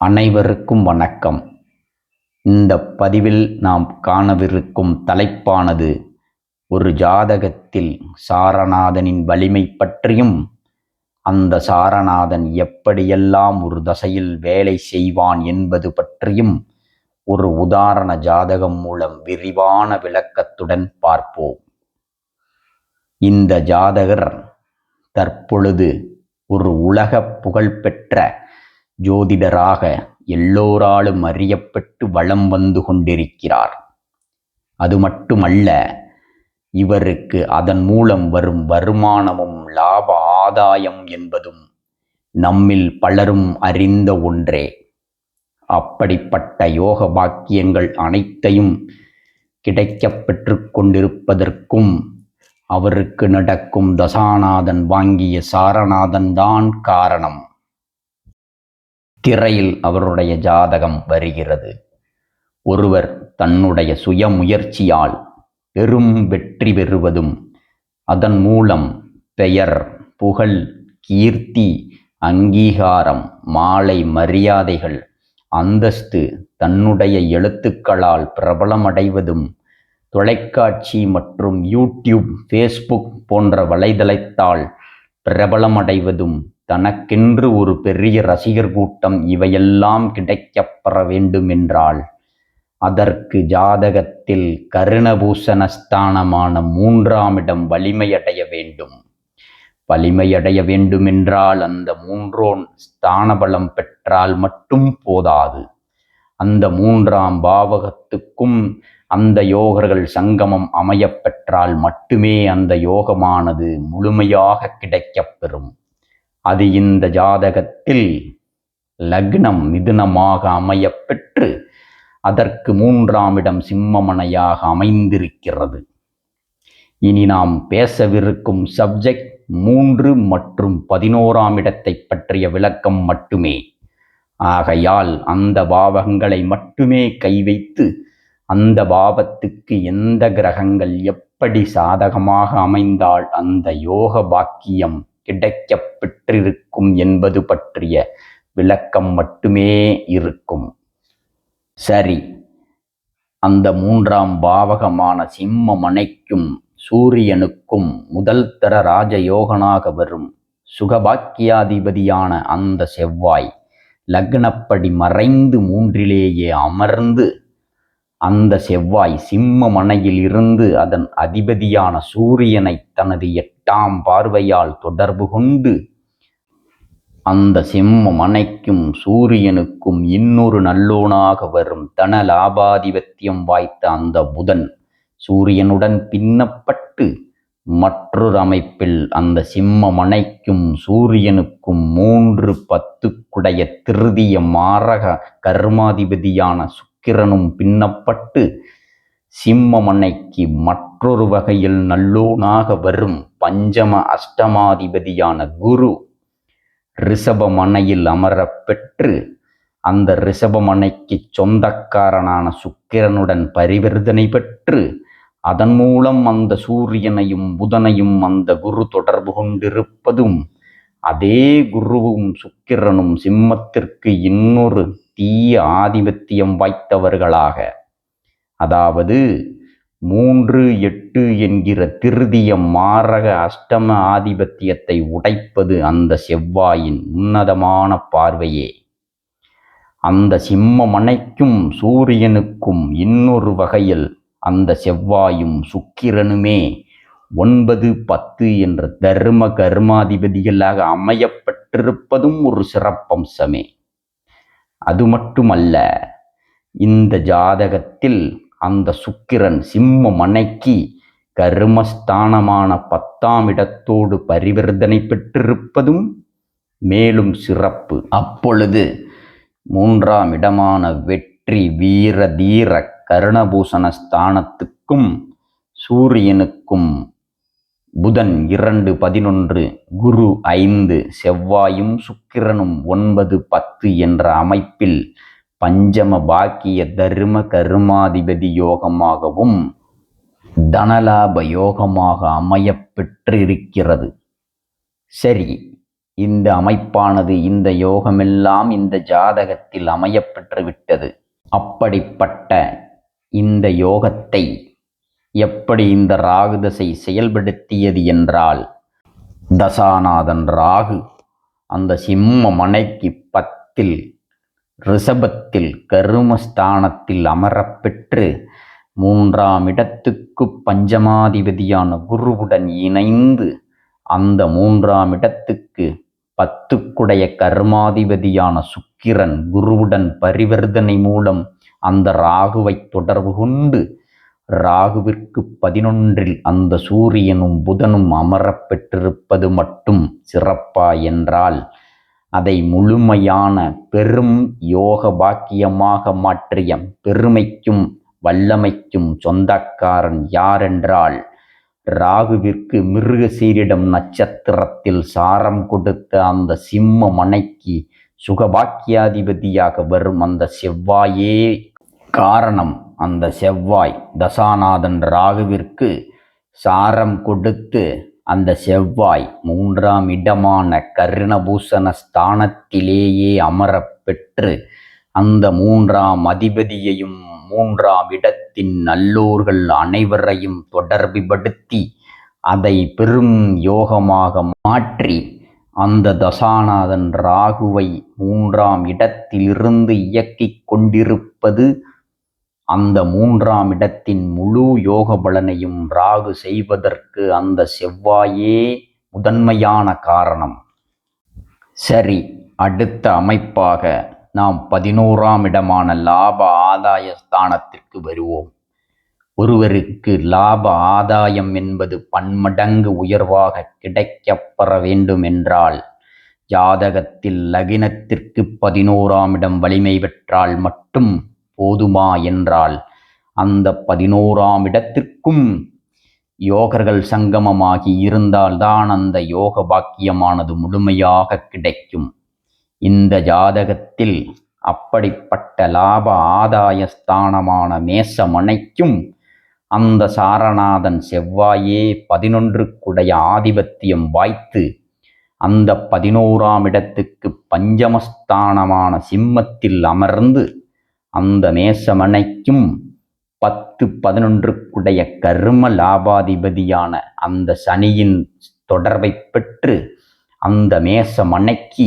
அனைவருக்கும் வணக்கம். இந்த பதிவில் நாம் காணவிருக்கும் தலைப்பானது ஒரு ஜாதகத்தில் சாரநாதனின் வலிமை பற்றியும் அந்த சாரநாதன் எப்படியெல்லாம் ஒரு தசையில் வேலை செய்வான் என்பது பற்றியும் ஒரு உதாரண ஜாதகம் மூலம் விரிவான விளக்கத்துடன் பார்ப்போம். இந்த ஜாதகர் தற்பொழுது ஒரு உலக புகழ்பெற்ற ஜோதிடராக எல்லோராலும் அறியப்பட்டு வளம் வந்து கொண்டிருக்கிறார். அது மட்டுமல்ல இவருக்கு அதன் மூலம் வரும் வருமானமும் லாப ஆதாயம் என்பதும் நம்மில் பலரும் அறிந்த ஒன்றே. அப்படிப்பட்ட யோக பாக்கியங்கள் அனைத்தையும் கிடைக்கப் பெற்று கொண்டிருப்பதற்கும் அவருக்கு நடக்கும் தசாநாதன் வாங்கிய சாரநாதன் தான் காரணம். திரையில் அவருடைய ஜாதகம் வருகிறது. ஒருவர் தன்னுடைய சுயமுயற்சியால் பெரும் வெற்றி பெறுவதும் அதன் மூலம் பெயர் புகழ் கீர்த்தி அங்கீகாரம் மாலை மரியாதைகள் அந்தஸ்து தன்னுடைய எழுத்துக்களால் பிரபலமடைவதும் தொலைக்காட்சி மற்றும் யூடியூப் ஃபேஸ்புக் போன்ற வலைதளத்தால் பிரபலமடைவதும் தனக்கென்று ஒரு பெரிய ரசிகர் கூட்டம் இவையெல்லாம் கிடைக்கப்பெற வேண்டுமென்றால் அதற்கு ஜாதகத்தில் கருணபூசணஸ்தானமான மூன்றாம் இடம் வலிமையடைய வேண்டும். வலிமையடைய வேண்டுமென்றால் அந்த மூன்றோன் ஸ்தானபலம் பெற்றால் மட்டும் போதாது. அந்த மூன்றாம் பாவகத்துக்கும் அந்த யோகர்கள் சங்கமம் அமையப்பெற்றால் மட்டுமே அந்த யோகமானது முழுமையாக கிடைக்கப்பெறும். அது இந்த ஜாதகத்தில் லக்னம் மிதுனமாக அமையப்பெற்று அதற்கு மூன்றாம் இடம் சிம்மமனையாக அமைந்திருக்கிறது. இனி நாம் பேசவிருக்கும் சப்ஜெக்ட் மூன்று மற்றும் பதினோராம் இடத்தை பற்றிய விளக்கம் மட்டுமே. ஆகையால் அந்த பாவகங்களை மட்டுமே கை வைத்து அந்த பாவத்துக்கு எந்த கிரகங்கள் எப்படி சாதகமாக அமைந்தால் அந்த யோக பாக்கியம் கிடைக்கப் பெற்றிருக்கும் என்பது பற்றிய விளக்கம் மட்டுமே இருக்கும். சரி அந்த மூன்றாம் பாவகமான சிம்ம மனைக்கும் சூரியனுக்கும் முதல் தர ராஜயோகனாக வரும் சுகபாக்கியாதிபதியான அந்த செவ்வாய் லக்னப்படி மறைந்து மூன்றிலேயே அமர்ந்து அந்த செவ்வாய் சிம்ம மனையில் இருந்து அதன் அதிபதியான சூரியனை தனது எட்டாம் பார்வையால் தொடர்பு கொண்டு அந்த சிம்ம மனைக்கும் சூரியனுக்கும் இன்னொரு நல்லோனாக வரும் தன லாபாதிபத்தியம் வாய்த்த அந்த புதன் சூரியனுடன் பின்னப்பட்டு மற்றொரு அமைப்பில் அந்த சிம்ம மனைக்கும் சூரியனுக்கும் மூன்று பத்துக்குடைய திருதிய மாரக கர்மாதிபதியான சுக்கிரனும் பின்னப்பட்டு சிம்ம மன்னைக்கு மற்றொரு வகையில் நல்லோனாக வரும் பஞ்சம அஷ்டமாதிபதியான குரு ரிஷபமனையில் அமரப் பெற்று அந்த ரிஷபமனைக்கு சொந்தக்காரனான சுக்கிரனுடன் பரிவர்த்தனை பெற்று அதன் மூலம் அந்த சூரியனையும் புதனையும் அந்த குரு தொடர்பு கொண்டிருப்பதும் அதே குருவும் சுக்கிரனும் சிம்மத்திற்கு இன்னொரு தீய ஆதிபத்தியம் வாய்த்தவர்களாக அதாவது மூன்று எட்டு என்கிற திருதிய மாரக அஷ்டம ஆதிபத்தியத்தை உடைப்பது அந்த செவ்வாயின் உன்னதமான பார்வையே. அந்த சிம்ம மனைக்கும் சூரியனுக்கும் இன்னொரு வகையில் அந்த செவ்வாயும் சுக்கிரனுமே ஒன்பது பத்து என்ற தர்ம கர்மாதிபதிகளாக அமையப்பட்டிருப்பதும் ஒரு சிறப்பம்சமே. அது மட்டுமல்ல இந்த ஜாதகத்தில் அந்த சுக்கிரன் சிம்ம மனைக்கு கர்மஸ்தானமான பத்தாம் இடத்தோடு பரிவர்த்தனை பெற்றிருப்பதும் மேலும் சிறப்பு. அப்பொழுது மூன்றாம் இடமான வெற்றி வீர தீர கருணபூஷண ஸ்தானத்துக்கும் சூரியனுக்கும் புதன் இரண்டு பதினொன்று குரு ஐந்து செவ்வாயும் சுக்கிரனும் ஒன்பது பத்து என்ற அமைப்பில் பஞ்சம பாக்கிய தர்ம கருமாதிபதி யோகமாகவும் தனலாப யோகமாக அமையப்பெற்றிருக்கிறது. சரி இந்த அமைப்பானது இந்த யோகமெல்லாம் இந்த ஜாதகத்தில் அமையப்பெற்று விட்டது. அப்படிப்பட்ட இந்த யோகத்தை எப்படி இந்த ராகு தசை செயல்படுத்தியது என்றால் தசாநாதன் ராகு அந்த சிம்ம மனைக்கு பத்தில் ரிஷபத்தில் கருமஸ்தானத்தில் அமரப்பெற்று மூன்றாம் இடத்துக்கு பஞ்சமாதிபதியான குருவுடன் இணைந்து அந்த மூன்றாம் இடத்துக்கு பத்துக்குடைய கர்மாதிபதியான சுக்கிரன் குருவுடன் பரிவர்த்தனை மூலம் அந்த ராகுவை தொடர்பு கொண்டு ராகுவிற்கு பதினொன்றில் அந்த சூரியனும் புதனும் அமரப்பெற்றிருப்பது மட்டும் சிறப்பா என்றால் அதை முழுமையான பெரும் யோக பாக்கியமாக மாற்றிய பெருமைக்கும் வல்லமைக்கும் சொந்தக்காரன் யாரென்றால் ராகுவிற்கு மிருகசீரிடம் நட்சத்திரத்தில் சாரம் கொடுத்த அந்த சிம்ம மனைக்கு சுகபாக்கியாதிபதியாக வரும் அந்த செவ்வாயே காரணம் அந்த செவ்வாய். தசாநாதன் ராகுவிற்கு சாரம் கொடுத்து அந்த செவ்வாய் மூன்றாம் இடமான கருணபூசண ஸ்தானத்திலேயே அமரப் பெற்று அந்த மூன்றாம் அதிபதியையும் மூன்றாம் இடத்தின் நல்லோர்கள் அனைவரையும் தொடர்புபடுத்தி அதை பெரும் யோகமாக மாற்றி அந்த தசாநாதன் ராகுவை மூன்றாம் இடத்திலிருந்து இயக்கிக் கொண்டிருப்பது அந்த மூன்றாம் இடத்தின் முழு யோக பலனையும் ராகு செய்வதற்கு அந்த செவ்வாயே முதன்மையான காரணம். சரி அடுத்த அமைப்பாக நாம் பதினோராம் இடமான லாப ஆதாய ஸ்தானத்திற்கு வருவோம். ஒருவருக்கு லாப ஆதாயம் என்பது பன்மடங்கு உயர்வாக கிடைக்கப்பெற வேண்டும் என்றால் ஜாதகத்தில் லகினத்திற்கு பதினோராம் இடம் வலிமை பெற்றால் மட்டும் போதுமா என்றால் அந்த பதினோராம் இடத்திற்கும் யோகர்கள் சங்கமமாகி இருந்தால்தான் அந்த யோக பாக்கியமானது முழுமையாக கிடைக்கும். இந்த ஜாதகத்தில் அப்படிப்பட்ட லாப ஆதாய ஸ்தானமான மேசமனைக்கும் அந்த சாரநாதன் செவ்வாயே பதினொன்றுக்குடைய ஆதிபத்தியம் வாய்த்து அந்த பதினோராம் இடத்துக்கு பஞ்சமஸ்தானமான சிம்மத்தில் அமர்ந்து அந்த மேசமனைக்கும் பத்து பதினொன்றுக்குடைய கர்ம லாபாதிபதியான அந்த சனியின் தொடர்பை பெற்று அந்த மேசமனைக்கு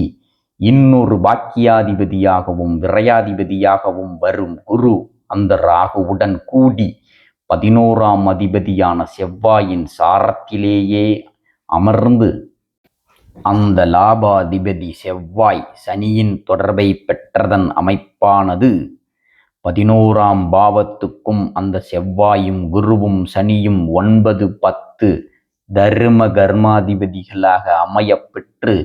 இன்னொரு பாக்கியாதிபதியாகவும் விரையாதிபதியாகவும் வரும் குரு அந்த ராகுவுடன் கூடி பதினோராம் அதிபதியான செவ்வாயின் சாரத்திலேயே அமர்ந்து அந்த லாபாதிபதி செவ்வாய் சனியின் தொடர்பை பெற்றதன் அமைப்பானது பதினோராம் பாவத்துக்கும் அந்த செவ்வாயும் குருவும் சனியும் ஒன்பது பத்து தர்ம கர்மாதிபதிகளாக அமையப்பெற்று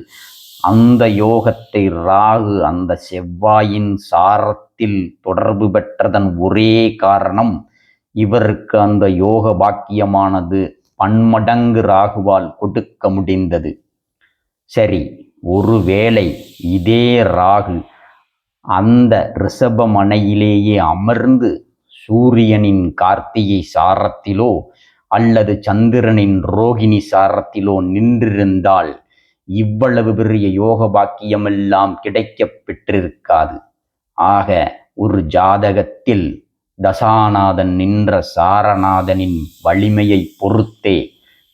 அந்த யோகத்தை ராகு அந்த செவ்வாயின் சாரத்தில் தொடர்பு பெற்றதன் ஒரே காரணம் இவருக்கு அந்த யோக பாக்கியமானது பன்மடங்கு ராகுவால் கொடுக்க முடிந்தது. சரி ஒருவேளை இதே ராகு அந்த ரிஷபமனையிலேயே அமர்ந்து சூரியனின் கார்த்திகை சாரத்திலோ அல்லது சந்திரனின் ரோகிணி சாரத்திலோ நின்றிருந்தால் இவ்வளவு பெரிய யோக பாக்கியமெல்லாம் கிடைக்கப் பெற்றிருக்காது. ஆக ஒரு ஜாதகத்தில் தசாநாதன் நின்ற சாரநாதனின் வலிமையை பொறுத்தே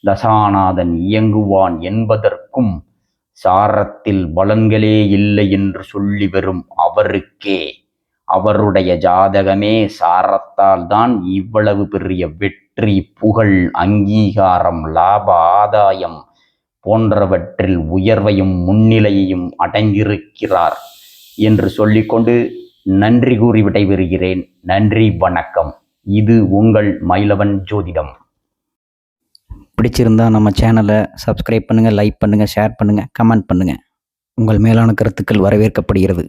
தசாநாதன் இயங்குவான் என்பதற்கும் சாரத்தில் பலன்களே இல்லை என்று சொல்லி வரும் அவருக்கே. அவருடைய ஜாதகமே சாரத்தால் தான் இவ்வளவு பெரிய வெற்றி புகழ் அங்கீகாரம் லாப ஆதாயம் போன்றவற்றில் உயர்வையும் முன்னிலையையும் அடங்கியிருக்கிறார் என்று சொல்லிக்கொண்டு நன்றி கூறி விடைபெறுகிறேன். நன்றி வணக்கம். இது உங்கள் மயிலவன் ஜோதிடம். பிடிச்சிருந்தா நம்ம சேனலை சப்ஸ்கிரைப் பண்ணுங்கள் லைக் பண்ணுங்கள் ஷேர் பண்ணுங்கள் கமெண்ட் பண்ணுங்கள் உங்கள் மேலான கருத்துக்கள் வரவேற்கப்படுகிறது.